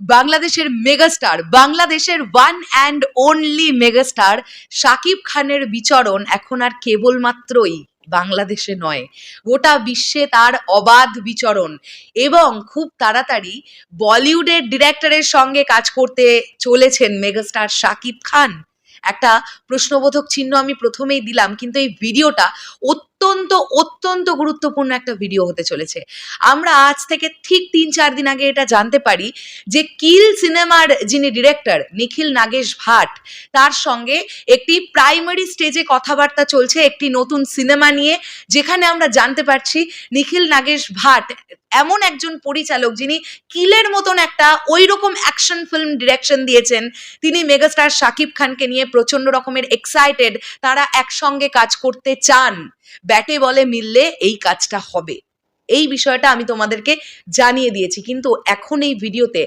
বাংলাদেশের মেগাস্টার, বাংলাদেশের one and only megastar Shakib খানের বিচরণ এখন আর কেবলমাত্রই বাংলাদেশে নয়, গোটা বিশ্বে তার অবাধ বিচরণ এবং খুব তাড়াতাড়ি বলিউডের ডিরেক্টরের সঙ্গে কাজ করতে চলেছেন মেগাস্টার শাকিব খান। একটা প্রশ্নবোধক চিহ্ন আমি প্রথমেই দিলাম, কিন্তু এই ভিডিওটা অত্যন্ত অত্যন্ত গুরুত্বপূর্ণ একটা ভিডিও হতে চলেছে। আমরা আজ থেকে ঠিক তিন চার দিন আগে এটা জানতে পারি যে কিল সিনেমার যিনি ডিরেক্টর নিখিল নাগেশ ভাট, তার সঙ্গে একটি প্রাইমারি স্টেজে কথাবার্তা চলছে একটি নতুন সিনেমা নিয়ে, যেখানে আমরা জানতে পারছি নিখিল নাগেশ ভাট এমন একজন পরিচালক যিনি কিলের মতন একটা ওই রকম অ্যাকশন ফিল্ম ডিরেকশন দিয়েছেন। তিনি মেগাস্টার শাকিব খানকে নিয়ে প্রচণ্ড রকমের এক্সাইটেড তারা একসঙ্গে কাজ করতে চান। ব্যাটে বলে মিললে এই কাজটা হবে। এই বিষয়টা আমি তোমাদেরকে জানিয়ে দিয়েছি। কিন্তু এখন এই ভিডিওতে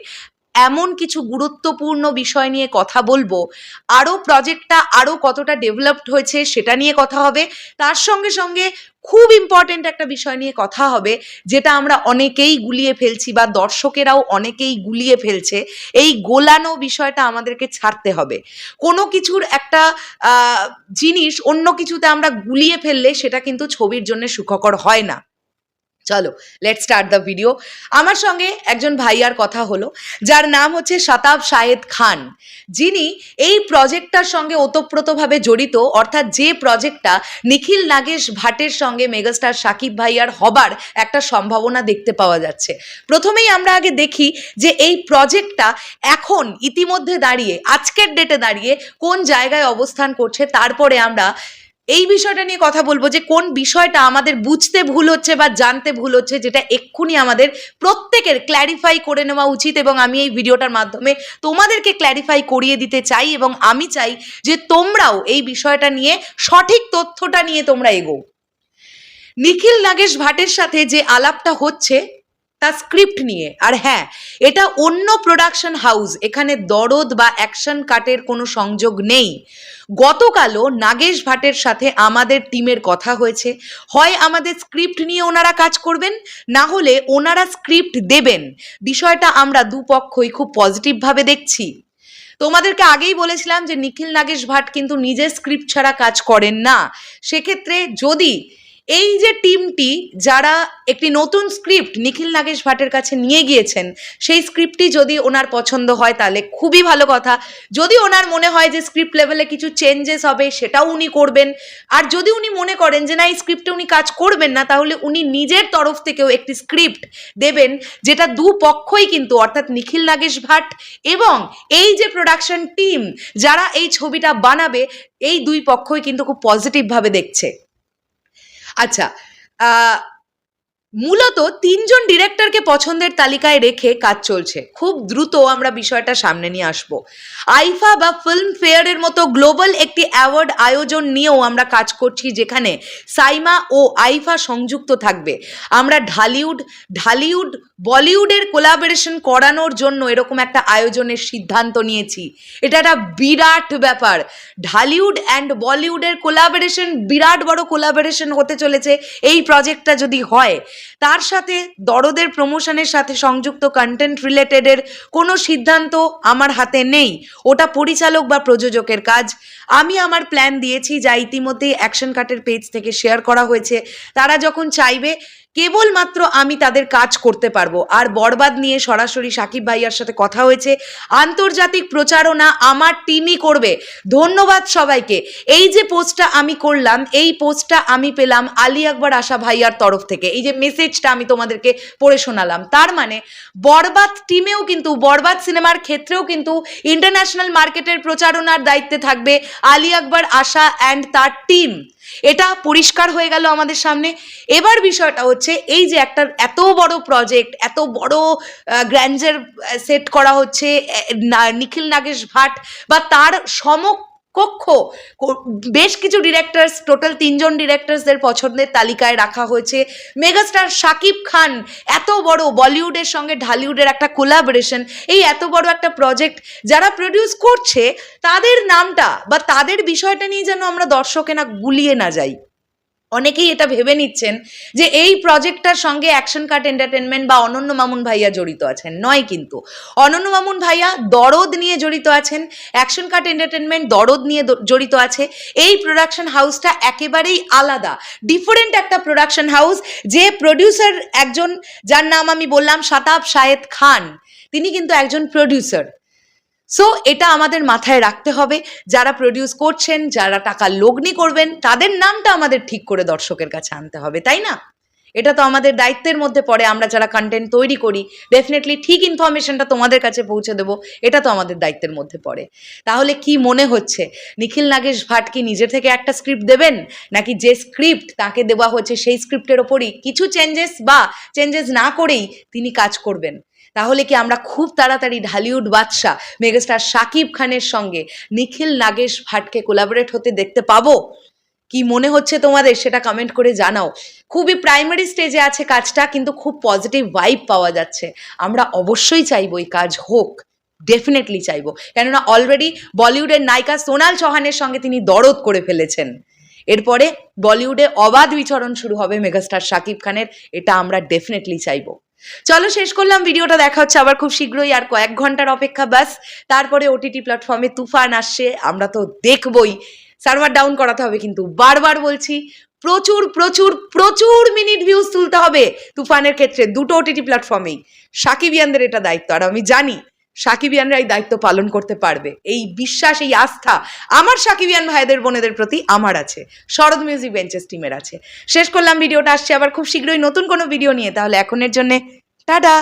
এমন কিছু গুরুত্বপূর্ণ বিষয় নিয়ে কথা বলব? আরও প্রজেক্টটা আরও কতটা ডেভেলপড হয়েছে সেটা নিয়ে কথা হবে। তার সঙ্গে সঙ্গে খুব ইম্পর্টেন্ট একটা বিষয় নিয়ে কথা হবে, যেটা আমরা অনেকেই গুলিয়ে ফেলছি বা দর্শকেরাও অনেকেই গুলিয়ে ফেলছে। এই গোলানো বিষয়টা আমাদেরকে ছাড়তে হবে। কোনো কিছুর একটা জিনিস অন্য কিছুতে আমরা গুলিয়ে ফেললে সেটা কিন্তু ছবির জন্য সুখকর হয় না। চলো লেট স্টার্ট দ্য ভিডিও আমার সঙ্গে একজন ভাইয়ার কথা হলো, যার নাম হচ্ছে শতাব শাহেদ খান। যিনি এই প্রজেক্টটার সঙ্গে ওতপ্রোতভাবে জড়িত, অর্থাৎ যে প্রজেক্টটা নিখিল নাগেশ ভাটের সঙ্গে মেগাস্টার সাকিব ভাইয়ার হবার একটা সম্ভাবনা দেখতে পাওয়া যাচ্ছে। প্রথমেই আমরা আগে দেখি যে এই প্রজেক্টটা এখন ইতিমধ্যে দাঁড়িয়ে, আজকের ডেটে দাঁড়িয়ে কোন জায়গায় অবস্থান করছে, তারপরে আমরা এই বিষয়টা নিয়ে কথা বলব যে কোন বিষয়টা আমাদের বুঝতে ভুল হচ্ছে বা জানতে ভুল হচ্ছে যেটা এক্ষুনি আমাদের প্রত্যেকের ক্ল্যারিফাই করে নেওয়া উচিত এবং আমি এই ভিডিওটার মাধ্যমে তোমাদেরকে ক্ল্যারিফাই করিয়ে দিতে চাই এবং আমি চাই যে তোমরাও এই বিষয়টা নিয়ে সঠিক তথ্যটা নিয়ে তোমরা এগো। নিখিল নাগেশ ভাটের সাথে যে আলাপটা হচ্ছে তা স্ক্রিপ্ট নিয়ে। আর হ্যাঁ এটা অন্য প্রোডাকশন হাউস এখানে দরদ বা অ্যাকশন কাটের কোনো সংযোগ নেই। গতকালও নাগেশ ভাটের সাথে আমাদের টিমের কথা হয়েছে। হয় আমাদের স্ক্রিপ্ট নিয়ে ওনারা কাজ করবেন, না হলে ওনারা স্ক্রিপ্ট দেবেন। বিষয়টা আমরা দুপক্ষই খুব পজিটিভভাবে দেখছি। তোমাদেরকে আগেই বলেছিলাম যে নিখিল নাগেশ ভাট কিন্তু নিজের স্ক্রিপ্ট ছাড়া কাজ করেন না। সেক্ষেত্রে যদি এই যে টিমটি যারা একটি নতুন স্ক্রিপ্ট নিখিল নাগেশ ভাটের কাছে নিয়ে গিয়েছেন, সেই স্ক্রিপ্টটি যদি ওনার পছন্দ হয় তাহলে খুবই ভালো কথা। যদি ওনার মনে হয় যে স্ক্রিপ্ট লেভেলে কিছু চেঞ্জেস হবে, সেটাও উনি করবেন। আর যদি উনি মনে করেন যে না, এই স্ক্রিপ্টে উনি কাজ করবেন না, তাহলে উনি নিজের তরফ থেকেও একটি স্ক্রিপ্ট দেবেন, যেটা দু পক্ষই কিন্তু, অর্থাৎ নিখিল নাগেশ ভাট এবং এই যে প্রোডাকশন টিম যারা এই ছবিটা বানাবে, এই দুই পক্ষই কিন্তু খুব পজিটিভভাবে দেখছে। আচ্ছা মূলত তিনজন ডিরেক্টরকে পছন্দের তালিকায় রেখে কাজ চলছে। খুব দ্রুত আমরা বিষয়টা সামনে নিয়ে আসব। আইফা বা ফিল্ম ফেয়ারের মতো গ্লোবাল একটি অ্যাওয়ার্ড আয়োজন নিয়েও আমরা কাজ করছি যেখানে সাইমা ও আইফা সংযুক্ত থাকবে। আমরা ঢালিউড ঢালিউড, বলিউডের কোলাবোরেশন করানোর জন্য এরকম একটা আয়োজনের সিদ্ধান্ত নিয়েছি। এটা একটা বিরাট ব্যাপার। ঢালিউড অ্যান্ড বলিউডের কোলাবোরেশন বিরাট বড় কোলাবোরেশন হতে চলেছে। এই প্রজেক্টটা যদি হয় তার সাথে দরদের প্রমোশনের সাথে সংযুক্ত কন্টেন্ট রিলেটেডের কোনো সিদ্ধান্ত আমার হাতে নেই। ওটা পরিচালক বা প্রযোজকের কাজ। আমি আমার প্ল্যান দিয়েছি যা ইতিমধ্যেই অ্যাকশন কাটের পেজ থেকে শেয়ার করা হয়েছে। তারা যখন চাইবে কেবলমাত্র আমি তাদের কাজ করতে পারব। আর বরবাদ নিয়ে সরাসরি সাকিব ভাইয়ার সাথে কথা হয়েছে। আন্তর্জাতিক প্রচারণা আমার টিমই করবে। ধন্যবাদ সবাইকে। এই যে পোস্টটা আমি করলাম, এই পোস্টটা আমি পেলাম আলী আকবর আশা ভাইয়ার তরফ থেকে। এই যে মেসেজটা আমি তোমাদেরকে পড়ে শোনালাম। তার মানে বরবাদ টিমেও কিন্তু, বরবাদ সিনেমার ক্ষেত্রেও কিন্তু ইন্টারন্যাশনাল মার্কেটের প্রচারণার দায়িত্বে থাকবে আলী আকবর আশা অ্যান্ড তার টিম এটা পরিষ্কার হয়ে গেল আমাদের সামনে। এবার বিষয়টা হচ্ছে, এই যে একটা এত বড় প্রজেক্ট এত বড় গ্র্যান্ডের সেট করা হচ্ছে নিখিল নাগেশ ভাট বা তার সমকক্ষ কো- বেশ কিছু ডিরেক্টরস টোটাল তিনজন ডিরেক্টরসদের পছন্দের তালিকায় রাখা হয়েছে। মেগাস্টার শাকিব খান, এত বড় বলিউডের সঙ্গে ঢালিউডের একটা কোলাবোরেশন এই এত বড় একটা প্রজেক্ট যারা প্রডিউস করছে, তাদের নামটা বা তাদের বিষয়টা নিয়ে যেন আমরা দর্শকে না গুলিয়ে না যাই। অনেকেই এটা ভেবে নিচ্ছেন যে এই প্রজেক্টটার সঙ্গে অ্যাকশন কাট এন্টারটেনমেন্ট বা অনন্য মামুন ভাইয়া জড়িত আছেন। নয় কিন্তু। অনন্য মামুন ভাইয়া দরদ নিয়ে জড়িত আছেন অ্যাকশন কাট এন্টারটেনমেন্ট দরদ নিয়ে জড়িত আছে। এই প্রোডাকশন হাউসটা একেবারেই আলাদা ডিফারেন্ট একটা প্রোডাকশন হাউস যে প্রডিউসার একজন, যার নাম আমি বললাম শাতাব শায়েদ খান, তিনি কিন্তু একজন প্রডিউসার সো এটা আমাদের মাথায় রাখতে হবে। যারা প্রডিউস করছেন, যারা টাকা লগ্নি করবেন, তাদের নামটা আমাদের ঠিক করে দর্শকের কাছে আনতে হবে, তাই না? এটা তো আমাদের দায়িত্বের মধ্যে পড়ে, আমরা যারা কন্টেন্ট তৈরি করি ডেফিনেটলি ঠিক ইনফরমেশনটা তোমাদের কাছে পৌঁছে দেবো, এটা তো আমাদের দায়িত্বের মধ্যে পড়ে। তাহলে কি মনে হচ্ছে, নিখিল নাগেশ ভাট কি নিজে থেকে একটা স্ক্রিপ্ট দেবেন? নাকি যে স্ক্রিপ্ট তাকে দেওয়া হচ্ছে সেই স্ক্রিপ্টের ওপরই কিছু চেঞ্জেস বা চেঞ্জেস না করেই তিনি কাজ করবেন? তাহলে কি আমরা খুব তাড়াতাড়ি ঢালিউড বাদশাহ, মেগাস্টার শাকিব খানের সঙ্গে নিখিল নাগেশ ভাটকে কোলাবোরেট হতে দেখতে পাবো? কি মনে হচ্ছে তোমাদের সেটা কমেন্ট করে জানাও। খুবই প্রাইমারি স্টেজে আছে কাজটা, কিন্তু খুব পজিটিভ ভাইব পাওয়া যাচ্ছে। আমরা অবশ্যই চাইব এই কাজ হোক ডেফিনেটলি চাইব। কেননা অলরেডি বলিউডের নায়িকা সোনাল চৌহানের সঙ্গে তিনি দরদ করে ফেলেছেন। এরপরে বলিউডে অবাধ বিচরণ শুরু হবে মেগাস্টার শাকিব খানের, এটা আমরা ডেফিনেটলি চাইব। চলো শেষ করলাম, ভিডিওটা দেখা হচ্ছে আবার খুব শীঘ্রই, আর কয়েক ঘণ্টার অপেক্ষা বাস। তারপরে ওটিটি প্ল্যাটফর্মে তুফান আসছে, আমরা তো দেখবই। সার্ভার ডাউন করাতে হবে কিন্তু। বারবার বলছি, প্রচুর প্রচুর প্রচুর মিনিট ভিউজ তুলতে হবে তুফানের ক্ষেত্রে দুটো ওটিটি প্ল্যাটফর্মেই সাকিবিয়ানদের এটা দায়িত্ব। আর আমি জানি সাকিবিয়ানরা এই দায়িত্ব পালন করতে পারবে। এই বিশ্বাস, এই আস্থা আমার সাকিবিয়ান ভাইদের, বোনেদের প্রতি আমার আছে। শরৎ মিউজিক বেঞ্চেস টিমের আছে। শেষ করলাম, ভিডিওটা আসছে আবার খুব শীঘ্রই নতুন কোনো ভিডিও নিয়ে। তাহলে এখনের জন্যে, টাটা!